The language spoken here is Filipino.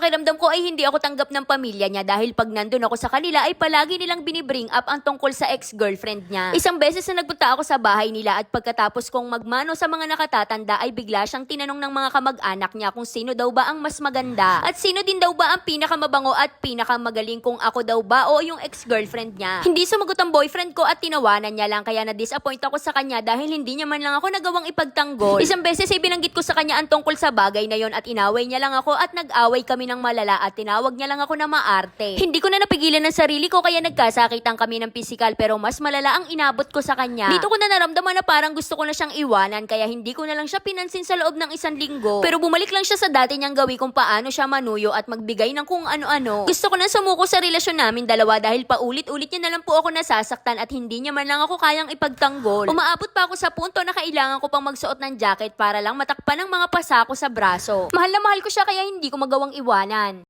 pakiramdam ko ay hindi ako tanggap ng pamilya niya dahil pag nandun ako sa kanila ay palagi nilang binibring up ang tungkol sa ex-girlfriend niya. Isang beses na nagpunta ako sa bahay nila at pagkatapos kong magmano sa mga nakatatanda ay bigla siyang tinanong ng mga kamag-anak niya kung sino daw ba ang mas maganda at sino din daw ba ang pinakamabango at pinakamagaling kung ako daw ba o yung ex-girlfriend niya. Hindi sumagot ang boyfriend ko at tinawanan niya lang kaya na-disappoint ako sa kanya dahil hindi niya man lang ako nagawang ipagtanggol. Isang beses ay binanggit ko sa kanya ang tungkol sa bagay na yon at inaway niya lang ako at nag-away kami ng malala at tinawag niya lang ako na maarte. Hindi ko na napigilan ng sarili ko kaya nagkasakitan kami ng pisikal pero mas malala ang inabot ko sa kanya. Dito ko na naramdaman na parang gusto ko na siyang iwanan kaya hindi ko na lang siya pinansin sa loob ng isang linggo. Pero bumalik lang siya sa dati niyang gawi kung paano siya manuyo at magbigay ng kung ano-ano. Gusto ko na sumuko sa relasyon namin dalawa dahil paulit-ulit niya na lang po ako nasasaktan at hindi niya man lang ako kayang ipagtanggol. Umaabot pa ako sa punto na kailangan ko pang magsuot ng jacket para lang matakpan ng mga pasa ko sa braso. Mahal na mahal ko siya kaya hindi ko magawang iwanan.